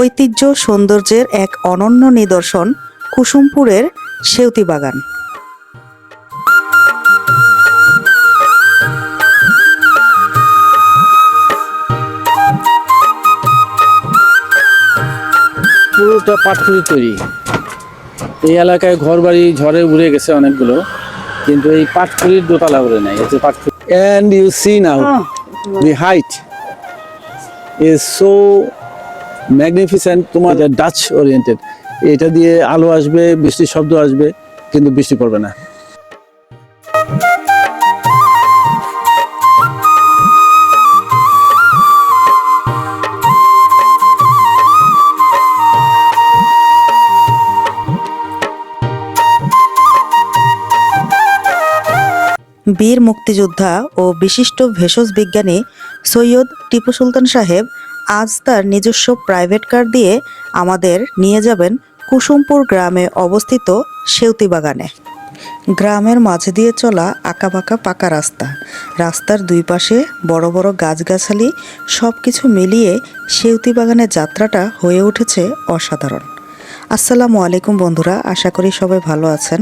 ঐতিহ্য সৌন্দর্যের এক অনন্য নিদর্শন কুসুমপুরের সেউতি বাগান পুরোটা পাটখুরি তৈরি। এই এলাকায় ঘর বাড়ি ঝড়ে উড়ে গেছে অনেকগুলো কিন্তু এই পাটখুরির দোতলা উড়ে নাই এই যে and you see now the height is so magnificent তোমার ডাচ ওরিয়েন্টেড এটা দিয়ে আলো আসবে, বৃষ্টির শব্দ আসবে, কিন্তু বৃষ্টি পড়বে না। বীর মুক্তিযোদ্ধা ও বিশিষ্ট ভেষজ বিজ্ঞানী সৈয়দ টিপু সুলতান সাহেব আজ তার নিজস্ব প্রাইভেট কার দিয়ে আমাদের নিয়ে যাবেন কুসুমপুর গ্রামে অবস্থিত সেউতি বাগানে। গ্রামের মাঝে দিয়ে চলা আঁকাবাঁকা পাকা রাস্তা। রাস্তার দুই পাশে বড় বড় গাছগাছালি সব কিছু মিলিয়ে সেউতি বাগানের যাত্রাটা হয়ে উঠেছে অসাধারণ। আসসালামু আলাইকুম বন্ধুরা, আশা করি সবাই ভালো আছেন।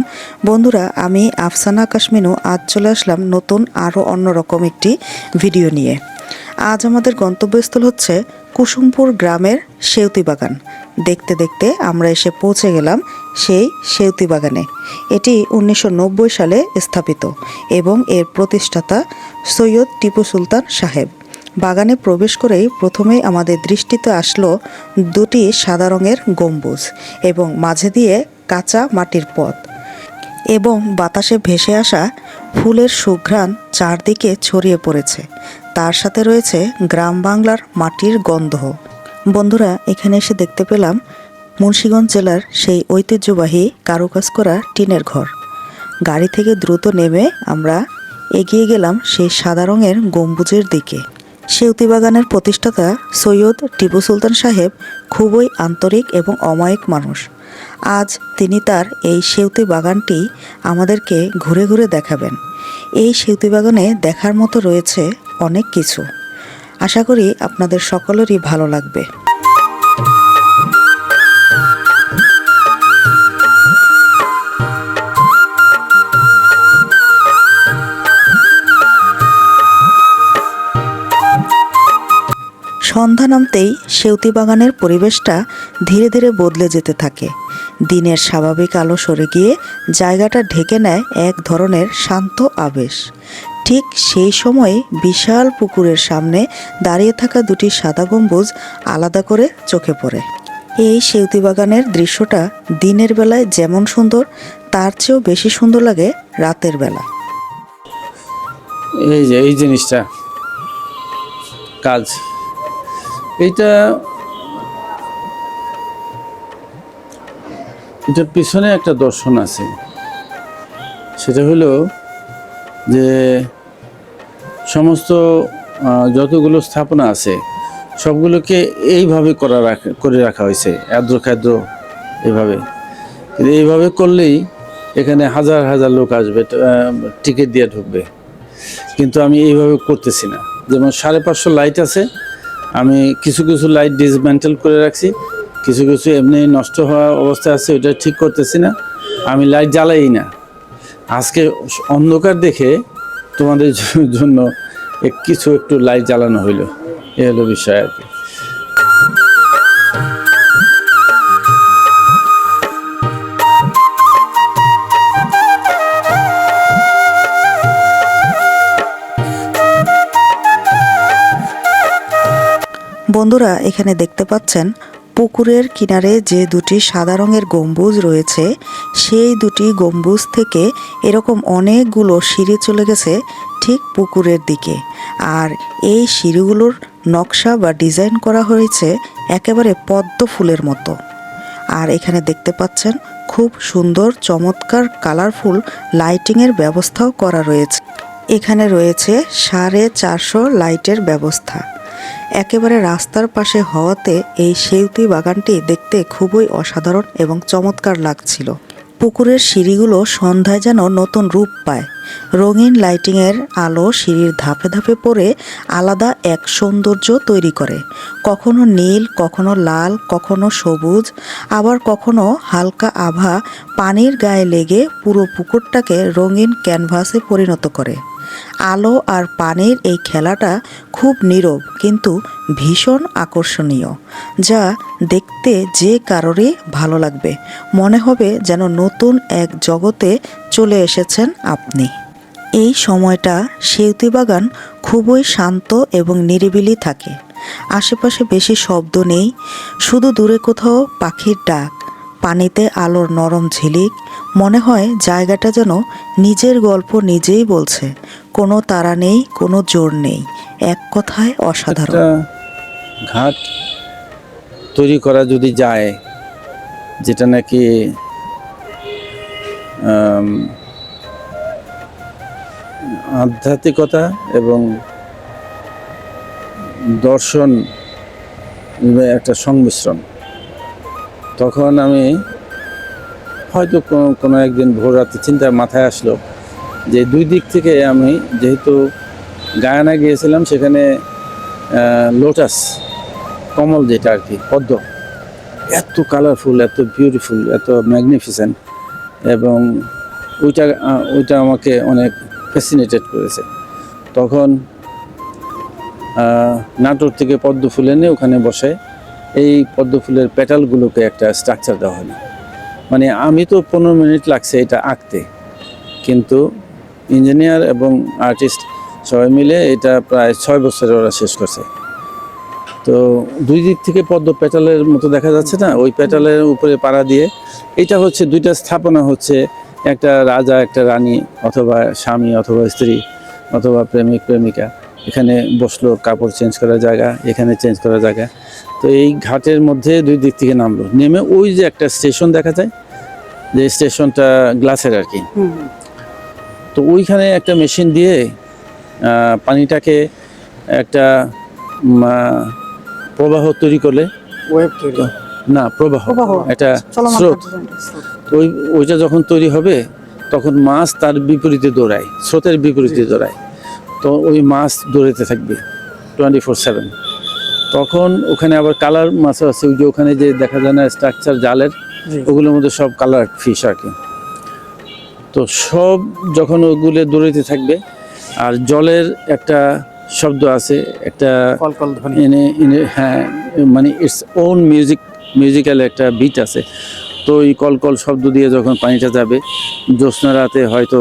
বন্ধুরা, আমি আফসানা কাশ্মিনু আজ চলে আসলাম নতুন আরও অন্যরকম একটি ভিডিও নিয়ে। আজ আমাদের গন্তব্যস্থল হচ্ছে কুসুমপুর গ্রামের সেউতি বাগান। দেখতে দেখতে আমরা এসে পৌঁছে গেলাম সেই সেউতি বাগানে। এটি উনিশশো নব্বই সালে স্থাপিত এবং এর প্রতিষ্ঠাতা সৈয়দ টিপু সুলতান সাহেব। বাগানে প্রবেশ করেই প্রথমেই আমাদের দৃষ্টিতে আসলো দুটি সাদা রঙের গম্বুজ এবং মাঝে দিয়ে কাঁচা মাটির পথ এবং বাতাসে ভেসে আসা ফুলের সুঘ্রাণ চারদিকে ছড়িয়ে পড়েছে। তার সাথে রয়েছে গ্রাম বাংলার মাটির গন্ধ। বন্ধুরা, এখানে এসে দেখতে পেলাম মুন্সীগঞ্জ জেলার সেই ঐতিহ্যবাহী কারুকাজ করা টিনের ঘর। গাড়ি থেকে দ্রুত নেমে আমরা এগিয়ে গেলাম সেই সাদা রঙের গম্বুজের দিকে। সেউতি বাগানের প্রতিষ্ঠাতা সৈয়দ টিপু সুলতান সাহেব খুবই আন্তরিক এবং অমায়িক মানুষ। আজ তিনি তার এই সেউতি বাগানটি আমাদেরকে ঘুরে ঘুরে দেখাবেন। এই সেউতি বাগানে দেখার মতো রয়েছে অনেক কিছু। আশা করি আপনাদের সকলেরই ভালো লাগবে। সন্ধ্যা নামতেই সেউতি বাগানের পরিবেশটা ধীরে ধীরে বদলে যেতে থাকে। দিনের স্বাভাবিক আলো সরে গিয়ে জায়গাটা ঢেকে নেয় এক ধরনের শান্ত আবেশ। ঠিক সেই সময়ে বিশাল পুকুরের সামনে দাঁড়িয়ে থাকা দুটি সাদা গম্বুজ আলাদা করে চোখে পড়ে। এই সেউতি বাগানের দৃশ্যটা দিনের বেলায় যেমন সুন্দর, তার চেয়েও বেশি সুন্দর লাগে রাতের বেলা। এই যে, এই জিনিসটা। কাজ। এইটা এটার পিছনে একটা দর্শন আছে। সেটা হলো যে সমস্ত যতগুলো স্থাপনা আছে, সবগুলোকে এইভাবে করা রাখা, করে রাখা হয়েছে আদ্র খাদ্র এইভাবে কিন্তু এইভাবে করলেই এখানে হাজার হাজার লোক আসবে টিকিট দিয়ে ঢুকবে। কিন্তু আমি এইভাবে করতেছি না। যেমন সাড়ে পাঁচশো লাইট আছে আমি কিছু কিছু লাইট ডিসমেন্টেল করে রাখছি, কিছু কিছু এমনি নষ্ট হওয়া অবস্থা আছে ওটা ঠিক করতেছি না, আমি লাইট জ্বালাই না। আজকে অন্ধকার দেখে তোমাদের জন্য কিছু একটু লাইট জ্বালানো হইল, এ হলো বিষয় আর কি। বন্ধুরা, এখানে দেখতে পাচ্ছেন, পুকুরের কিনারে যে দুটি সাদা রঙের গম্বুজ রয়েছে, সেই দুটি গম্বুজ থেকে এরকম অনেকগুলো সিঁড়ি চলে গেছে ঠিক পুকুরের দিকে। আর এই সিঁড়িগুলোর নকশা বা ডিজাইন করা হয়েছে একেবারে পদ্ম ফুলের মতো। আর এখানে দেখতে পাচ্ছেন, খুব সুন্দর, চমৎকার, কালারফুল লাইটিংয়ের ব্যবস্থাও করা রয়েছে। এখানে রয়েছে সাড়ে চারশো লাইটের ব্যবস্থা। একেবারে রাস্তার পাশে হওয়াতে এই সেউতি বাগানটি দেখতে খুবই অসাধারণ এবং চমৎকার লাগছিল। পুকুরের সিঁড়িগুলো সন্ধ্যায় যেন নতুন রূপ পায়। রঙিন লাইটিংয়ের আলো সিঁড়ির ধাপে ধাপে পড়ে আলাদা এক সৌন্দর্য তৈরি করে। কখনো নীল, কখনো লাল, কখনো সবুজ, আবার কখনো হালকা আভা পানির গায়ে লেগে পুরো পুকুরটাকে রঙিন ক্যানভাসে পরিণত করে। আলো আর পানের এই খেলাটা খুব নীরব কিন্তু ভীষণ আকর্ষণীয়, যা দেখতে যে কারোরই ভালো লাগবে। মনে হবে যেন নতুন এক জগতে চলে এসেছেন আপনি। এই সময়টা সেউতি বাগান খুবই শান্ত এবং নিরিবিলি থাকে। আশেপাশে বেশি শব্দ নেই, শুধু দূরে কোথাও পাখির ডাক। পানিতে আলোর নরম ঝিলিক, মনে হয় জায়গাটা যেন নিজের গল্প নিজেই বলছে। কোনো তারা নেই, কোনো জোর নেই। এক কথায় অসাধারণ। ঘাট তৈরি করা যদি যায়, যেটা নাকি আধ্যাত্মিকতা এবং দর্শন একটা সংমিশ্রণ। তখন আমি হয়তো কোনো কোনো একদিন ভোর রাতে চিন্তা মাথায় আসলো যে দুই দিক থেকে আমি যেহেতু গায়ানা গিয়েছিলাম, সেখানে লোটাস, কমল যেটা আর কি, পদ্ম, এত কালারফুল এত বিউটিফুল এত ম্যাগনিফিসেন্ট এবং ওইটা ওইটা আমাকে অনেক ফ্যাসিনেটেড করেছে। তখন নাটোর থেকে পদ্ম ফুল এনে ওখানে বসে এই পদ্ম ফুলের পেটালগুলোকে একটা স্ট্রাকচার দেওয়া হলো। মানে আমি তো পনেরো মিনিট লাগছে এটা আঁকতে, কিন্তু ইঞ্জিনিয়ার এবং আর্টিস্ট সবাই মিলে এটা প্রায় ছয় বছরে ওরা শেষ করছে। তো দুই দিক থেকে পদ্ম পেটালের মতো দেখা যাচ্ছে না? ওই প্যাটালের উপরে পাড়া দিয়ে এটা হচ্ছে দুইটা স্থাপনা হচ্ছে, একটা রাজা, একটা রানী, অথবা স্বামী, অথবা স্ত্রী, অথবা প্রেমিক, প্রেমিকা। এখানে বসল কাপড় চেঞ্জ করার জায়গা এখানে চেঞ্জ করার জায়গা। তো এই ঘাটের মধ্যে দুই দিক থেকে নামলো। নেমে ওই যে একটা স্টেশন দেখা যায় যে স্টেশনটা গ্লাসের আর কি। তো ওইখানে একটা মেশিন দিয়ে পানিটাকে একটা প্রবাহ তৈরি করলে। ওয়েব তৈরি। না প্রবাহ। একটা স্রোত। ওই ওইটা যখন তৈরি হবে তখন মাছ তার বিপরীতে দৌড়ায় স্রোতের বিপরীতে দৌড়ায়। তো ওই মাছ দৌড়াতে থাকবে টোয়েন্টি ফোর সেভেন। তখন ওখানে আবার কালার মাছও আছে ওই যে ওখানে যে দেখা যায় না স্ট্রাকচার জালের ওগুলোর মধ্যে সব কালার ফিশ আর কি। তো সব যখন ওগুলো দৌড়াতে থাকবে আর জলের একটা শব্দ আছে একটা এনে এনে হ্যাঁ মানে ইটস ওন মিউজিক মিউজিক্যাল একটা বিট আছে। তো এই কলকল শব্দ দিয়ে যখন পানিটা যাবে জ্যোৎস্না রাতে হয়তো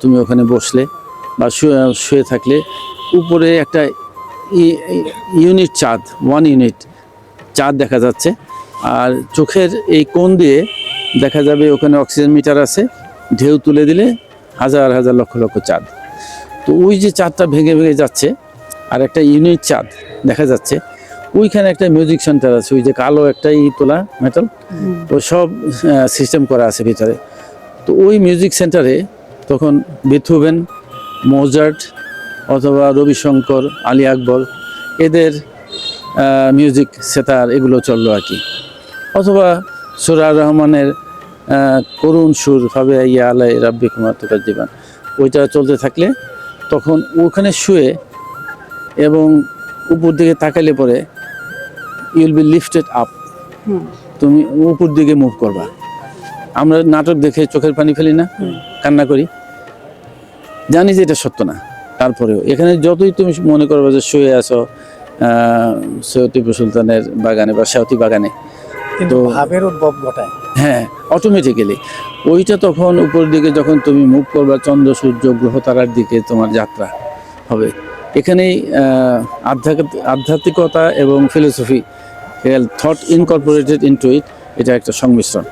তুমি ওখানে বসলে বা শুয়ে শুয়ে থাকলে উপরে একটা ইউনিট চাঁদ ওয়ান ইউনিট চাঁদ দেখা যাচ্ছে। আর চোখের এই কোণ দিয়ে দেখা যাবে ওখানে অক্সিজেন মিটার আছে ঢেউ তুলে দিলে হাজার হাজার লক্ষ লক্ষ চাঁদ। তো ওই যে চাঁদটা ভেঙে ভেঙে যাচ্ছে আর একটা ইউনিট চাঁদ দেখা যাচ্ছে ওইখানে একটা মিউজিক সেন্টার আছে ওই যে কালো একটা ই তোলা মেটাল তো সব সিস্টেম করা আছে ভিতরে। তো ওই মিউজিক সেন্টারে তখন বেথুবেন মোজার্ট অথবা রবিশঙ্কর আলী আকবর এদের মিউজিক সেতার এগুলো চলল আর কি। অথবা সুরার রহমানের করুণ সুর ভাবে ইয়া আলাই রাব্বি কুমার তোকার জীবন। ওইটা চলতে থাকলে তখন ওখানে শুয়ে এবং উপর দিকে তাকালে পরে ইউল বি লিফটেড আপ তুমি উপর দিকে মুভ করবা। আমরা নাটক দেখে চোখের পানি ফেলি না কান্না করি। জানি যে এটা সত্য না। তারপরেও এখানে যতই তুমি মনে করবে যে শুয়ে আছো সৈয়দ টিপু সুলতানের বাগানে বা সাউথি বাগানে কিন্তু ভাবের উদ্ভব ঘটায়। হ্যাঁ অটোমেটিক্যালি ওইটা তখন উপর দিকে যখন তুমি মুভ করবা চন্দ্র সূর্য গ্রহ তারার দিকে তোমার যাত্রা হবে। এখানেই আধ্যাত্মিক আধ্যাত্মিকতা এবং philosophy thought incorporated into it এটা একটা সংমিশ্রণ।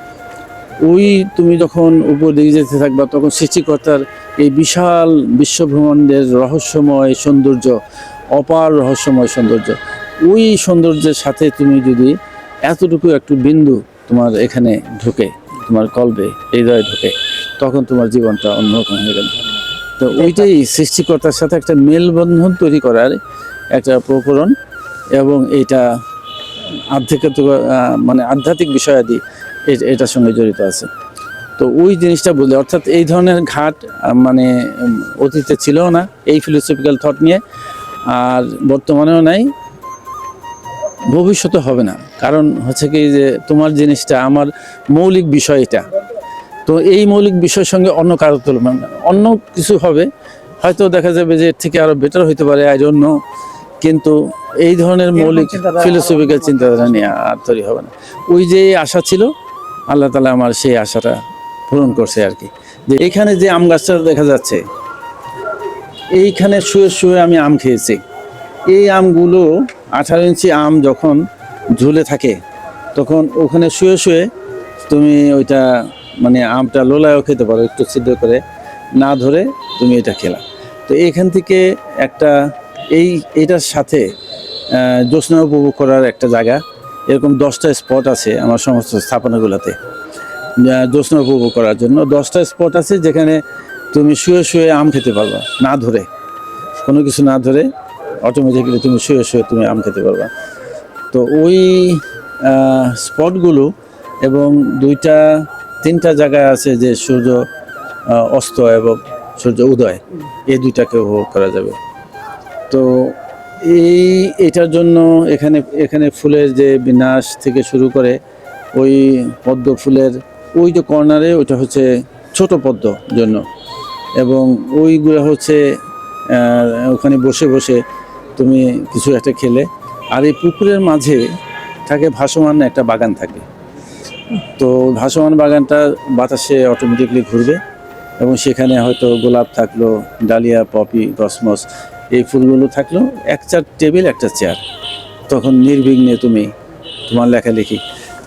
ওই তুমি যখন উপর দিকে যেতে থাকবা তখন সৃষ্টিকর্তার এই বিশাল বিশ্বভ্রমণের রহস্যময় সৌন্দর্য, অপার রহস্যময় সৌন্দর্য, ওই সৌন্দর্যের সাথে তুমি যদি এতটুকু একটু বিন্দু তোমার এখানে ঢুকে, তোমার কলবে হৃদয়ে ঢুকে, তখন তোমার জীবনটা অন্যরকম হয়ে গেল তো ওইটাই সৃষ্টিকর্তার সাথে একটা মেলবন্ধন তৈরি করার একটা প্রকরণ এবং এটা আধ্যাত্মিক মানে আধ্যাত্মিক বিষয়াদি এটার সঙ্গে জড়িত আছে। তো ওই জিনিসটা বলে অর্থাৎ এই ধরনের ঘাট মানে অতীতে ছিল না এই ফিলোসফিক্যাল থট নিয়ে আর বর্তমানেও নাই ভবিষ্যতে হবে না। কারণ হচ্ছে কি যে তোমার জিনিসটা আমার মৌলিক বিষয় এটা। তো এই মৌলিক বিষয়ের সঙ্গে অন্য কারও তুলনা অন্য কিছু হবে। হয়তো দেখা যাবে যে এর থেকে আরও বেটার হইতে পারে আই ডোন্ট নো কিন্তু এই ধরনের মৌলিক ফিলোসফিক্যাল চিন্তাধারা নিয়ে আর তৈরি হবে না। ওই যে আশা ছিল আল্লাহ তালা আমার সেই আশাটা পূরণ করছে আর কি। যে এখানে যে আম গাছটা দেখা যাচ্ছে, এইখানে শুয়ে শুয়ে আমি আম খেয়েছি। এই আমগুলো আঠারো ইঞ্চি আম যখন ঝুলে থাকে, তখন ওখানে শুয়ে শুয়ে তুমি ওইটা মানে আমটা লোলায়ও খেতে পারো, একটু ছিদ্র করে না ধরে তুমি এটা খেলা। তো এখান থেকে একটা এই, এটার সাথে জ্যোৎস্না উপভোগ করার একটা জায়গা। এরকম দশটা স্পট আছে আমার সমস্ত স্থাপনাগুলোতে। জ্যোৎস্না উপভোগ করার জন্য। দশটা স্পট আছে যেখানে তুমি শুয়ে শুয়ে আম খেতে পারবা, না ধরে। কোনো কিছু না ধরে অটোমেটিক্যালি তুমি শুয়ে শুয়ে তুমি আম খেতে পারবা। তো ওই স্পটগুলো এবং দুইটা, তিনটা জায়গায় আছে যে সূর্য অস্ত এবং সূর্য উদয়, এই দুইটাকে উপভোগ করা যাবে। তো এই, এটার জন্য এখানে এখানে ফুলের যে বিনাশ থেকে শুরু করে ওই পদ্ম ফুলের ওই যে কর্নারে ওইটা হচ্ছে ছোট পদ্ম জন্য। এবং ওইগুলো হচ্ছে ওখানে বসে বসে তুমি কিছু একটা খেলে। আর এই পুকুরের মাঝে থাকে ভাসমান একটা বাগান থাকে। তো ভাসমান বাগানটা বাতাসে অটোমেটিকলি ঘুরবে এবং সেখানে হয়তো গোলাপ থাকল, ডালিয়া, পপি কসমস এই ফুলগুলো থাকল। এক চার টেবিল, একটা চেয়ার। তখন নির্বিঘ্নে তুমি তোমার লেখালেখি।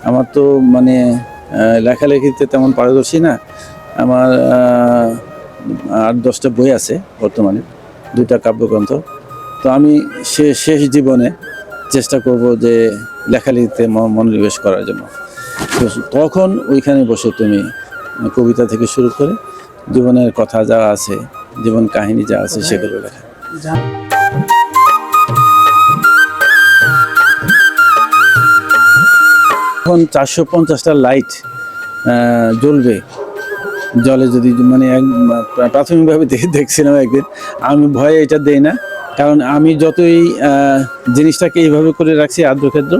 আমার তো মানে লেখালেখিতে তেমন পারদর্শী না। আমার আট দশটা বই আছে বর্তমানে দুইটা কাব্যগ্রন্থ। তো আমি সে শেষ জীবনে চেষ্টা করব যে লেখালেখিতে মনোনিবেশ করার জন্য। তো তখন ওইখানে বসে তুমি কবিতা থেকে শুরু করে জীবনের কথা যা আছে জীবন কাহিনী যা আছে সেগুলো লেখা। এখন চারশো পঞ্চাশটা লাইট জ্বলবে। জলে যদি মানে এক, প্রাথমিকভাবে দেখছিলাম একদিন, আমি ভয়ে এটা দেই না। কারণ আমি যতই জিনিসটাকে এইভাবে করে রাখছি আদ্রক্ষেত্র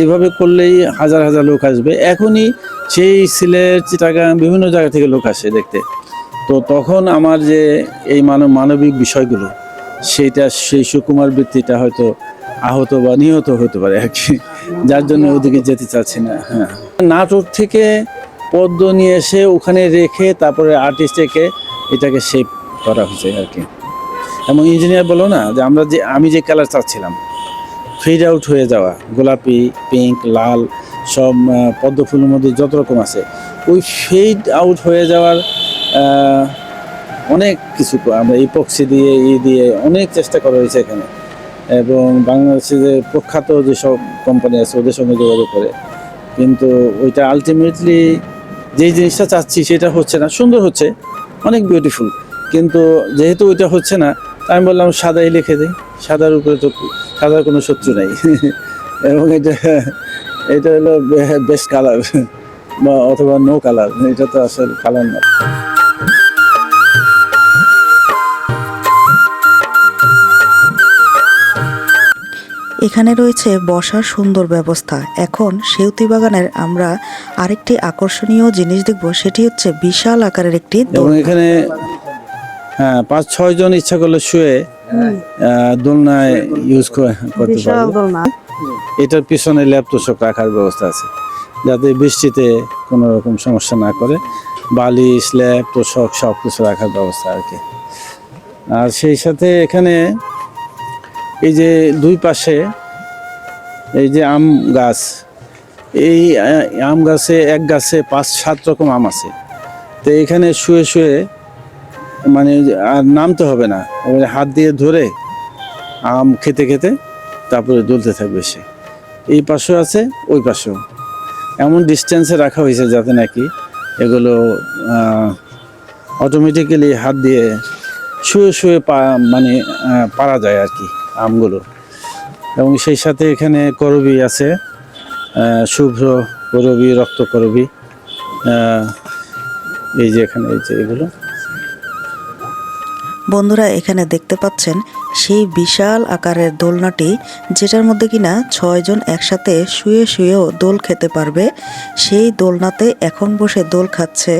এইভাবে করলেই হাজার হাজার লোক আসবে। এখনই সেই সিলেট, চিটাগাং বিভিন্ন জায়গা থেকে লোক আসে দেখতে। তো তখন আমার যে এই মানব, মানবিক বিষয়গুলো, সেইটা, সেই সুকুমার বৃত্তিটা হয়তো আহত বা নিহত হতে পারে আর কি। যার জন্য ওদিকে যেতে চাচ্ছি না হ্যাঁ। নাটক থেকে পদ্ম নিয়ে এসে ওখানে রেখে তারপরে আর্টিস্ট একে এটাকে শেপ করা হয়েছে আর কি। এবং ইঞ্জিনিয়ার বলো না, যে আমরা যে, আমি যে কালার চাচ্ছিলাম ফেড আউট হয়ে যাওয়া, গোলাপি পিঙ্ক লাল, সব পদ্ম ফুলের মধ্যে যত রকম আছে, ওই ফেড আউট হয়ে যাওয়ার অনেক কিছু আমরা ইপক্সি দিয়ে, ই দিয়ে অনেক চেষ্টা করা হয়েছে এখানে। এবং বাংলাদেশে যে প্রখ্যাত যেসব কোম্পানি আছে, ওদের সঙ্গে যোগাযোগ করে। কিন্তু ওইটা আলটিমেটলি যেই জিনিসটা চাচ্ছি সেটা হচ্ছে না। সুন্দর হচ্ছে, অনেক বিউটিফুল কিন্তু যেহেতু ওইটা হচ্ছে না আমি বললাম সাদাই লিখে দিই। সাদার উপরে তো সাদার কোনো শত্রু নাই। এবং এটা এটা হলো বেস্ট কালার, বা অথবা নো কালার এটা তো আসলে কালার না। এখানে রয়েছে বসার সুন্দর ব্যবস্থা। এখন সেউতি বাগানের আমরা আরেকটি আকর্ষণীয় জিনিস দেখব সেটি হচ্ছে বিশাল আকারের একটি এবং এখানে হ্যাঁ পাঁচ ছয় জন ইচ্ছা করলে শুয়ে দোলনায় ইউজ করতে পারবে। এটার পিছনে ল্যাপ তোষক রাখার ব্যবস্থা আছে যাতে বৃষ্টিতে কোনো রকম সমস্যা না করে। বালি স্ল্যাব তোষক সব কিছু রাখার ব্যবস্থা আর কি। আর সেই সাথে এখানে এই যে দুই পাশে এই যে আম গাছ, এই আম গাছে এক গাছে পাঁচ, সাত রকম আম আছে। তো এখানে শুয়ে শুয়ে মানে আর নামতে হবে না। এবারে হাত দিয়ে ধরে আম খেতে খেতে তারপরে দুলতে থাকবে সে। এই পাশেও আছে, ওই পাশেও। এমন ডিস্টেন্সে রাখা হয়েছে যাতে নাকি এগুলো অটোমেটিক্যালি হাত দিয়ে শুয়ে শুয়ে পা মানে পারা যায় আর কি। আমগুলো। এবং সেই সাথে এখানে করবি আছে শুভ্র করবি, রক্ত করবি এই যে এখানে, এই যে এগুলো। বন্ধুরা, এখানে দেখতে পাচ্ছেন সেই বিশাল আকারের দোলনাটি, যেটার মধ্যে কিনা ছয়জন একসাথে শুয়ে শুয়েও দোল খেতে পারবে। সেই দোলনাতে এখন বসে দোল খাচ্ছে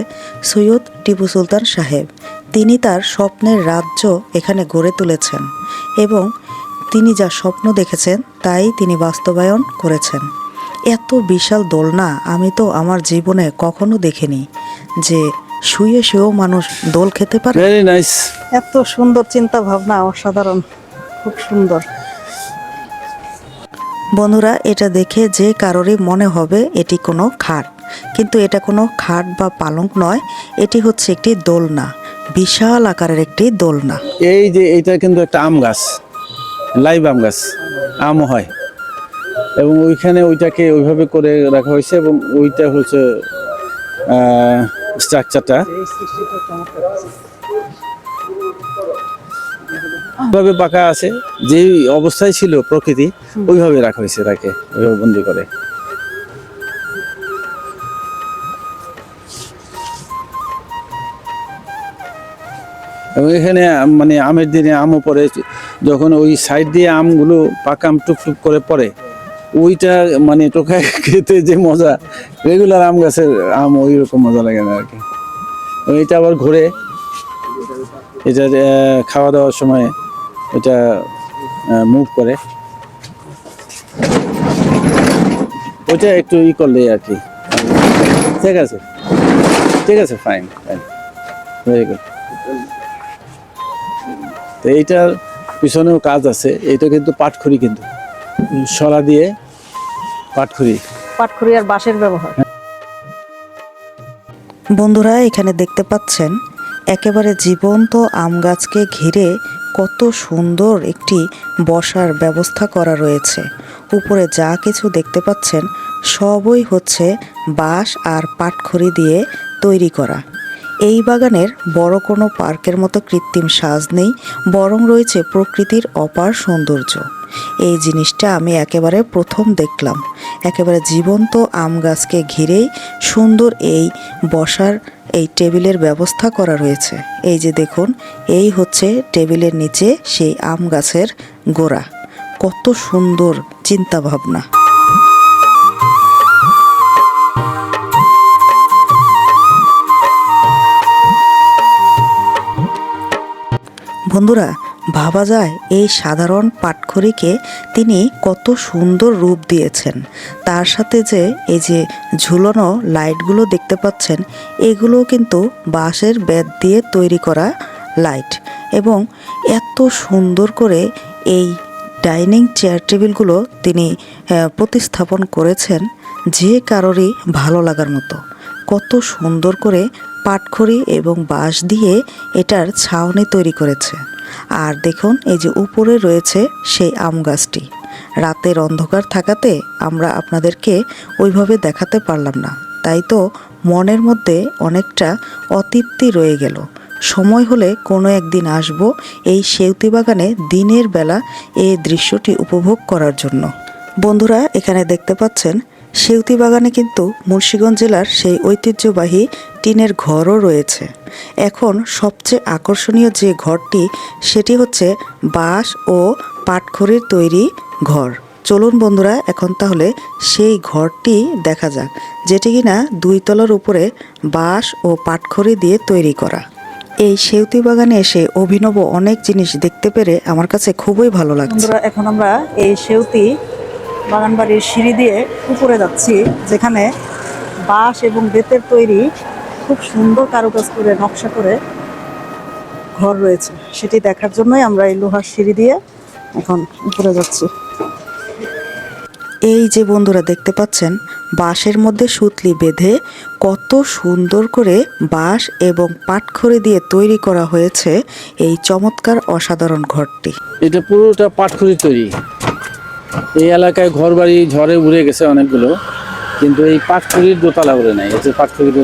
সৈয়দ টিপু সুলতান সাহেব। তিনি তার স্বপ্নের রাজ্য এখানে গড়ে তুলেছেন এবং তিনি যা স্বপ্ন দেখেছেন তাই তিনি বাস্তবায়ন করেছেন। এত বিশাল দোলনা আমি তো আমার জীবনে কখনো দেখিনি যে শুয়ে শুয়েও মানুষ দোল খেতে পারে। এত সুন্দর চিন্তা ভাবনা অসাধারণ খুব সুন্দর। বন্ধুরা এটা দেখে যে কারোরই মনে হবে এটি কোনো খাট কিন্তু এটা কোনো খাট বা পালঙ্ক নয় এটি হচ্ছে একটি দোলনা বিশাল আকারের একটি দোলনা। এই যে এটা কিন্তু একটা আম গাছ। লাইভ আম গাছ আমও হয়। এবং ওইখানে ওইটাকে ওইভাবে করে রাখা হয়েছে এবং ওইটা হচ্ছে স্ট্রাকচারটা ভাবে পাকা আছে যেই অবস্থায় ছিল প্রকৃতি ওইভাবে রাখা হয়েছে তাকে ওইভাবে বন্দি করে। এবং এখানে মানে আমের দিনে আমও পড়ে। যখন ওই সাইড দিয়ে আমগুলো পাকা আম টুক করে পড়ে, ওইটা মানে টোকায় খেতে যে মজা, রেগুলার আম গাছের আম ওই রকম মজা লাগে না আর কি। এটা আবার ঘুরে। এটা খাওয়া দাওয়ার সময় এটা মুভ করে। ওইটা একটু ই করলে আর কি। ঠিক আছে? ঠিক আছে ফাইন ফাইন ভেরি গুড তো এইটার পিছনেও কাজ আছে। এটা কিন্তু পাটখড়ি কিন্তু। সরা দিয়ে পাটখড়ি পাটখড়ি আর বাঁশের ব্যবহার। বন্ধুরা এখানে দেখতে পাচ্ছেন একেবারে জীবন্ত আম গাছকে ঘিরে কত সুন্দর একটি বসার ব্যবস্থা করা রয়েছে। উপরে যা কিছু দেখতে পাচ্ছেন সবই হচ্ছে বাঁশ আর পাটখড়ি দিয়ে তৈরি করা। এই বাগানের বড় কোনো পার্কের মতো কৃত্রিম সাজ নেই, বরং রয়েছে প্রকৃতির অপার সৌন্দর্য। এই জিনিসটা আমি একেবারে প্রথম দেখলাম। একেবারে জীবন্ত আম গাছকে ঘিরেই সুন্দর এই বসার এই টেবিলের ব্যবস্থা করা রয়েছে। এই যে দেখুন, এই হচ্ছে টেবিলের নিচে সেই আম গাছের গোড়া। কত সুন্দর চিন্তা বন্ধুরা, ভাবা যায় এই সাধারণ পাটখড়িকে তিনি কত সুন্দর রূপ দিয়েছেন। তার সাথে যে এই যে ঝুলানো লাইটগুলো দেখতে পাচ্ছেন এগুলো কিন্তু বাঁশের বেত দিয়ে তৈরি করা লাইট এবং এত সুন্দর করে এই ডাইনিং চেয়ার টেবিলগুলো তিনি প্রতিস্থাপন করেছেন যে কারোরই ভালো লাগার মতো। কত সুন্দর করে পাটখড়ি এবং বাঁশ দিয়ে এটার ছাউনি তৈরি করেছে। আর দেখুন, এই যে উপরে রয়েছে সেই আম গাছটি। রাতের অন্ধকার থাকাতে আমরা আপনাদেরকে ওইভাবে দেখাতে পারলাম না। তাই তো মনের মধ্যে অনেকটা অতৃপ্তি রয়ে গেল। সময় হলে কোনো একদিন আসব এই সেউতি বাগানে দিনের বেলা এই দৃশ্যটি উপভোগ করার জন্য। বন্ধুরা, এখানে দেখতে পাচ্ছেন সেউতি বাগানে কিন্তু মুন্সিগঞ্জ জেলার সেই ঐতিহ্যবাহী টিনের ঘরও রয়েছে। এখন সবচেয়ে আকর্ষণীয় যে ঘরটি, সেটি হচ্ছে বাঁশ ও পাটখড়ির তৈরি ঘর। চলুন বন্ধুরা, এখন তাহলে সেই ঘরটি দেখা যাক, যেটি কিনা দুই তলার উপরে বাঁশ ও পাটখড়ি দিয়ে তৈরি করা। এই সেউতি বাগানে এসে অভিনব অনেক জিনিস দেখতে পেরে আমার কাছে খুবই ভালো লাগছে। এখন আমরা এই সেউতি বাগান বাড়ির সিঁড়ি দিয়ে উপরে যাচ্ছি, যেখানে বাঁশ এবং বেতের তৈরি খুব সুন্দর কারুকাজ করে, নকশা করে ঘর রয়েছে। সেটি দেখার জন্যই আমরা এই লোহার সিঁড়ি দিয়ে এখন উপরে যাচ্ছি। এই যে বন্ধুরা দেখতে পাচ্ছেন, বাঁশের মধ্যে সুতলি বেঁধে কত সুন্দর করে বাঁশ এবং পাটখড়ি দিয়ে তৈরি করা হয়েছে এই চমৎকার অসাধারণ ঘরটি। এটা পুরোটা পাটখড়ি তৈরি। এই এলাকায় ঘর বাড়ি ঝড়ে উড়ে গেছে অনেকগুলো কিন্তু এই পাটখড়ির দোতলা উড়ে নাই এই যে পাটখড়ির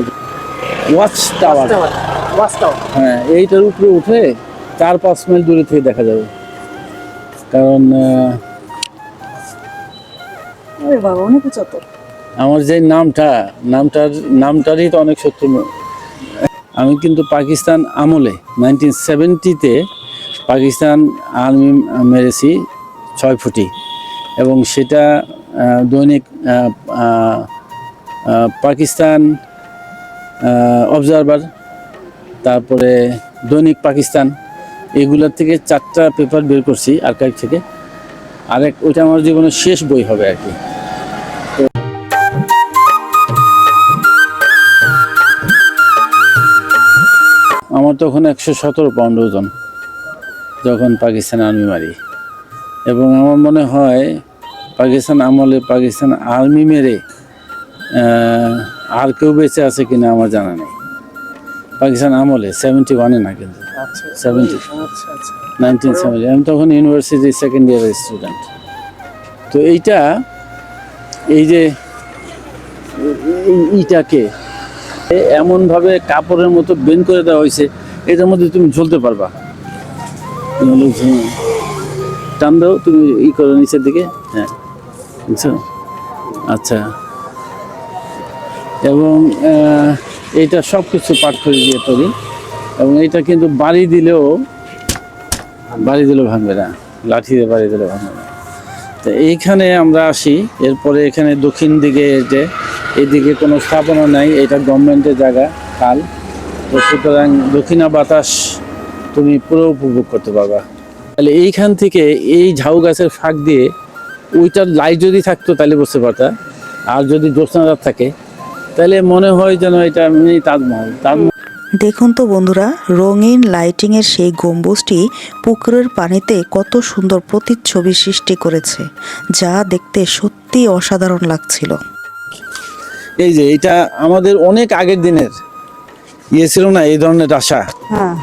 ওয়াচ টাওয়ার হ্যাঁ এইটার উপরে উঠে চার পাঁচ মাইল দূরে থেকে দেখা যাবে। কারণ আমার যে নামটা নামটার নামটারই তো অনেক সত্য আমি কিন্তু পাকিস্তান আমলে নাইনটিন সেভেন্টিতে পাকিস্তান আর্মি মেরেছি ছয় ফুটি। এবং সেটা দৈনিক পাকিস্তান অবজারভার তারপরে দৈনিক পাকিস্তান, এগুলোর থেকে চারটা পেপার বের করছি আর্কাইভ থেকে। আরেক, ওইটা আমার জীবনের শেষ বই হবে আর কি। আমার তখন একশো সতেরো পাউন্ড ওজন, যখন পাকিস্তান আর্মি মারি। এবং আমার মনে হয় পাকিস্তান আমলে পাকিস্তান আর্মি মেরে আর কেউ বেঁচে আছে কিনা আমার জানা নেই। পাকিস্তান আমলে সেভেন্টি ওয়ানে না কিন্তু। আচ্ছা সেভেন্টি আচ্ছা আচ্ছা। নাইনটিন সেভেন্টি আমি তখন ইউনিভার্সিটি সেকেন্ড ইয়ারের স্টুডেন্ট তো এইটা এই যে ইটাকে এমনভাবে কাপড়ের মতো বেন করে দেওয়া হয়েছে এটার মধ্যে তুমি ঝুলতে পারবা। তুমি টান দাও তুমি ই করো নিচের দিকে হ্যাঁ। বুঝছ? আচ্ছা। এবং এইটা সব কিছু করে দিয়ে তৈরি। এবং এটা কিন্তু বাড়ি দিলেও বাড়ি দিলেও ভাঙবে না। লাঠি দিয়ে বাড়ি দিলেও ভাঙবে না। তো এইখানে আমরা আসি। এরপরে এখানে দক্ষিণ দিকে যে, এদিকে কোনো স্থাপনা নাই। এটা গভর্নমেন্টের জায়গা খাল তো সুতরাং দক্ষিণা বাতাস তুমি পুরো উপভোগ করতে পারবা। তাহলে এইখান থেকে এই ঝাউ গাছের ফাঁক দিয়ে ওইটার লাইট যদি থাকতো তাহলে বুঝতে পারতা আর যদি জ্যোৎস্নারাত থাকে তাহলে মনে হয় যেন এটা মিনি তাজমহল। তাজমহল দেখুন তো বন্ধুরা রঙিন লাইটিংয়ের সেই গম্বুজটি পুকুরের পানিতে কত সুন্দর প্রতিচ্ছবি সৃষ্টি করেছে যা দেখতে সত্যি অসাধারণ লাগছিল। এই যে এটা আমাদের অনেক আগের দিনের ইয়ে ছিল না এই ধরনের ডাসা হ্যাঁ।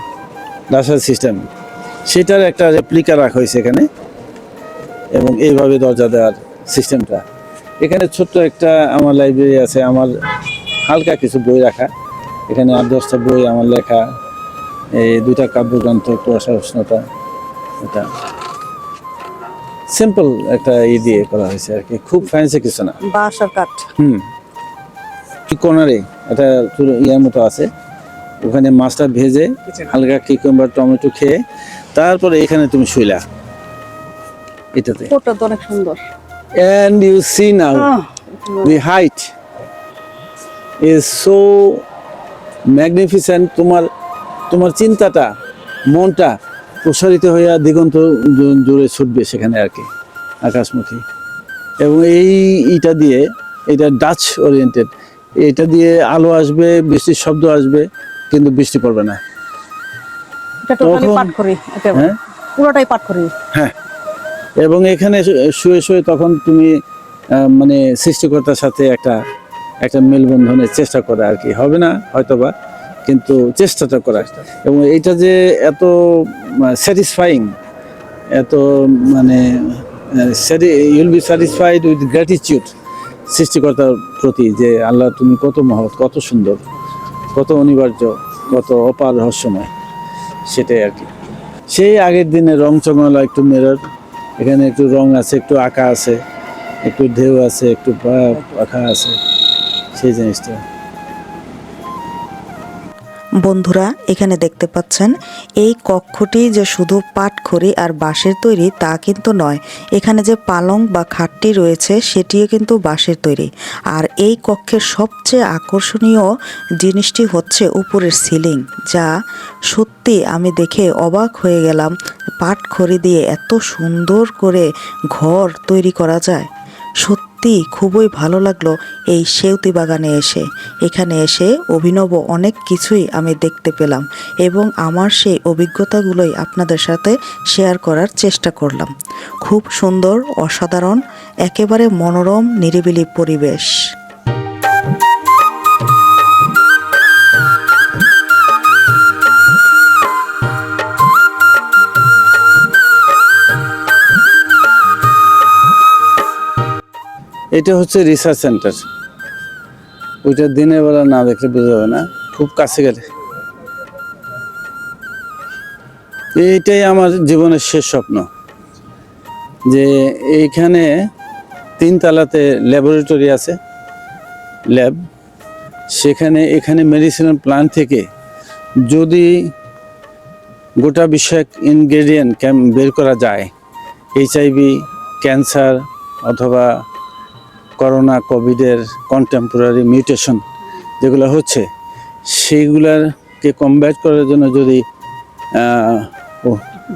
ডাসার সিস্টেম সেটার একটা রেপ্লিকা রাখা হয়েছে এখানে। এবং এইভাবে দরজা দেওয়ার সিস্টেমটা। এখানে ছোট্ট একটা আমার লাইব্রেরি আছে আমার হালকা কিছু বই রাখা। এখানে আট দশটা বই আমার লেখা এই দুইটা কাব্যগ্রন্থ কুয়াশা উষ্ণতা এটা। সিম্পল একটা ই দিয়ে করা হয়েছে আর কি খুব ফ্যান্সি কিছু না। বাঁশ আর কাঠ। হুম। কর্নারে একটা ইয়ার মতো আছে। ওখানে মাছটা ভেজে হালকা কিকুম্বার টমেটো খেয়ে তারপরে এখানে তুমি শুইলা। এটাতে। ফটো তো অনেক সুন্দর। And you see now ah, the height is so magnificent তোমার তোমার চিন্তাটা মনটা প্রসারিত হইয়া দিগন্ত জুড়ে ছুটবে সেখানে আর কি আকাশমুখী। এবং এই ইটা দিয়ে এটা ডাচ ওরিয়েন্টেড এটা দিয়ে আলো আসবে বৃষ্টির শব্দ আসবে কিন্তু বৃষ্টি পড়বে না। এটা হ্যাঁ। পুরোটাই পাঠ করি হ্যাঁ। এবং এখানে শুয়ে শুয়ে তখন তুমি মানে সৃষ্টিকর্তার সাথে একটা একটা মেলবন্ধনের চেষ্টা করা আর কি। হবে না, হয়তোবা, কিন্তু চেষ্টাটা করা। এবং এইটা যে এত স্যাটিসফাইং এত মানে you'll be satisfied with gratitude সৃষ্টিকর্তার প্রতি যে আল্লাহ তুমি কত মহৎ, কত সুন্দর, কত অনিবার্য, কত অপার রহস্যময়, সেটাই আর কি। সেই আগের দিনে রং চঙলা একটু মেরর এখানে একটু রং আছে, একটু আঁকা আছে, একটু ঢেউ আছে, একটু পাখা আছে, সেই জিনিসটা। বন্ধুরা, এখানে দেখতে পাচ্ছেন, এই কক্ষটি যে শুধু পাটখড়ি আর বাঁশের তৈরি তা কিন্তু নয়, এখানে যে পালং বা খাটটি রয়েছে সেটিও কিন্তু বাঁশের তৈরি। আর এই কক্ষের সবচেয়ে আকর্ষণীয় জিনিসটি হচ্ছে উপরের সিলিং, যা সত্যি আমি দেখে অবাক হয়ে গেলাম পাটখড়ি দিয়ে এত সুন্দর করে ঘর তৈরি করা যায়। সত্যি খুবই ভালো লাগল এই সেউতি বাগানে এসে। এখানে এসে অভিনব অনেক কিছুই আমি দেখতে পেলাম এবং আমার সেই অভিজ্ঞতাগুলোই আপনাদের সাথে শেয়ার করার চেষ্টা করলাম। খুব সুন্দর, অসাধারণ, একেবারে মনোরম, নিরিবিলি পরিবেশ। এটা হচ্ছে রিসার্চ সেন্টার ওইটা দিনের বেলা না দেখলে বোঝা যাবে না। খুব কাছে গেলে। এইটাই আমার জীবনের শেষ স্বপ্ন। যে এইখানে তিনতলাতে ল্যাবরেটরি আছে ল্যাব সেখানে, এখানে মেডিসিনাল প্লান্ট থেকে যদি গোটা বিষয়ক ইনগ্রেডিয়েন্ট বের করা যায় এইচআইভি ক্যান্সার অথবা করোনা কোভিডের কন্টেম্পোরারি মিউটেশন যেগুলো হচ্ছে সেইগুলারকে কমব্যাট করার জন্য যদি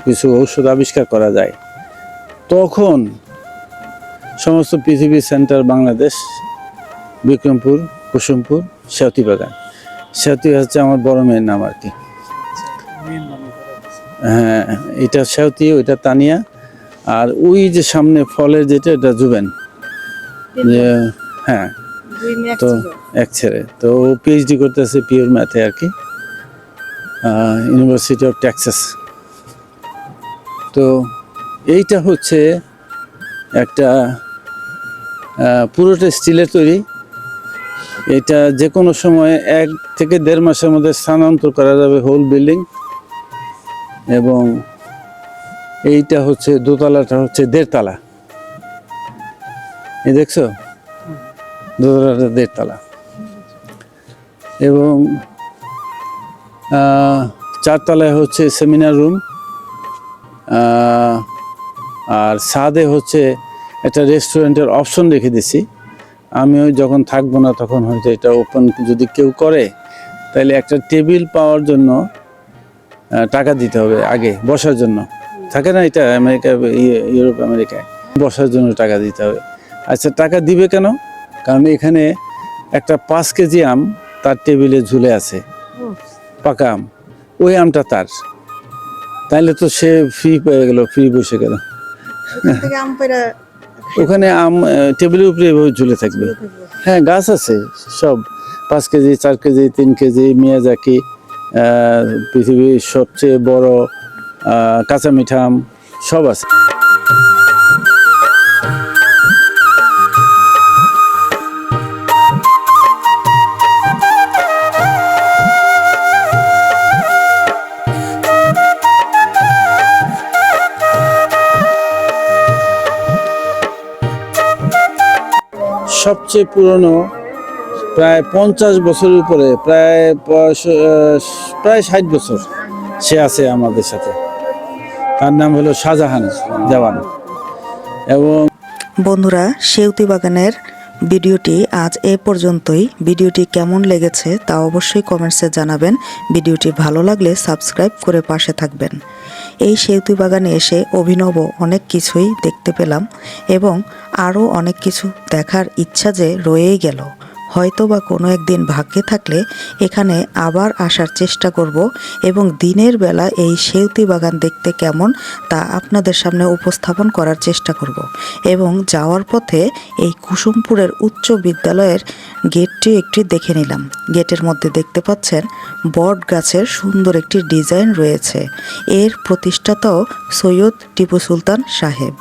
কিছু ঔষধ আবিষ্কার করা যায় তখন সমস্ত পৃথিবী সেন্টার বাংলাদেশ বিক্রমপুর কুসুমপুর সেতী বাগান সেতী হচ্ছে আমার বড় মেয়ের নাম আর কি। হ্যাঁ এটা সেতী ওইটা তানিয়া আর ওই যে সামনে ফলের যেটা এটা জুবেন। যে হ্যাঁ তো এক ছেড়ে তো ও পিএইচডি করতেছে পিওর ম্যাথে আর কি ইউনিভার্সিটি অফ টেক্সাস তো এইটা হচ্ছে একটা পুরোটা স্টিলের তৈরি। এটা যে কোনো সময় এক থেকে দেড় মাসের মধ্যে স্থানান্তর করা যাবে হোল বিল্ডিং এবং এইটা হচ্ছে দোতলাটা হচ্ছে দেড়তলা। এই দেখছ? দেড়তলা। এবং চারতলায় হচ্ছে সেমিনার রুম আর ছাদে হচ্ছে একটা রেস্টুরেন্টের অপশন রেখে দিছি। আমিও যখন থাকব না তখন হয়তো এটা ওপেন যদি কেউ করে, তাহলে একটা টেবিল পাওয়ার জন্য টাকা দিতে হবে আগে, বসার জন্য। থাকে না এটা আমেরিকা, ইয়ে- ইউরোপ, আমেরিকায়। বসার জন্য টাকা দিতে হবে। আচ্ছা টাকা দিবে কেন? কারণ এখানে একটা পাঁচ কেজি আম তার টেবিলে ঝুলে আছে। পাকা আম। ওই আমটা তার। তাইলে তো সে ফ্রি পেয়ে গেল ফ্রি বসে গেল। ওখানে আম টেবিলের উপরে এভাবে ঝুলে থাকবে। হ্যাঁ গাছ আছে, সব। পাঁচ কেজি, চার কেজি, তিন কেজি, মিয়াজাকি পৃথিবীর সবচেয়ে বড় কাঁচা মিঠা আম, সব আছে। সবচেয়ে পুরনো প্রায় পঞ্চাশ বছরের উপরে, প্রায় প্রায় ষাট বছর সে আছে আমাদের সাথে। তার নাম হলো শাহজাহান দেওয়ান এবং বন্ধুরা সেউতি বাগানের ভিডিওটি আজ এ পর্যন্তই। ভিডিওটি কেমন লেগেছে তা অবশ্যই কমেন্টসে জানাবেন। ভিডিওটি ভালো লাগলে সাবস্ক্রাইব করে পাশে থাকবেন। এই সেতু বাগানে এসে অভিনব অনেক কিছুই দেখতে পেলাম এবং আরও অনেক কিছু দেখার ইচ্ছা যে রয়েই গেল। হয়তো বা কোনো একদিন ভাগ্যে থাকলে এখানে আবার আসার চেষ্টা করব এবং দিনের বেলা এই সেউতি বাগান দেখতে কেমন তা আপনাদের সামনে উপস্থাপন করার চেষ্টা করব এবং যাওয়ার পথে এই কুসুমপুরের উচ্চ বিদ্যালয়ের গেটটি একটি দেখে নিলাম। গেটের মধ্যে দেখতে পাচ্ছেন বট গাছের সুন্দর একটি ডিজাইন রয়েছে। এর প্রতিষ্ঠাতাও সৈয়দ টিপু সুলতান সাহেব।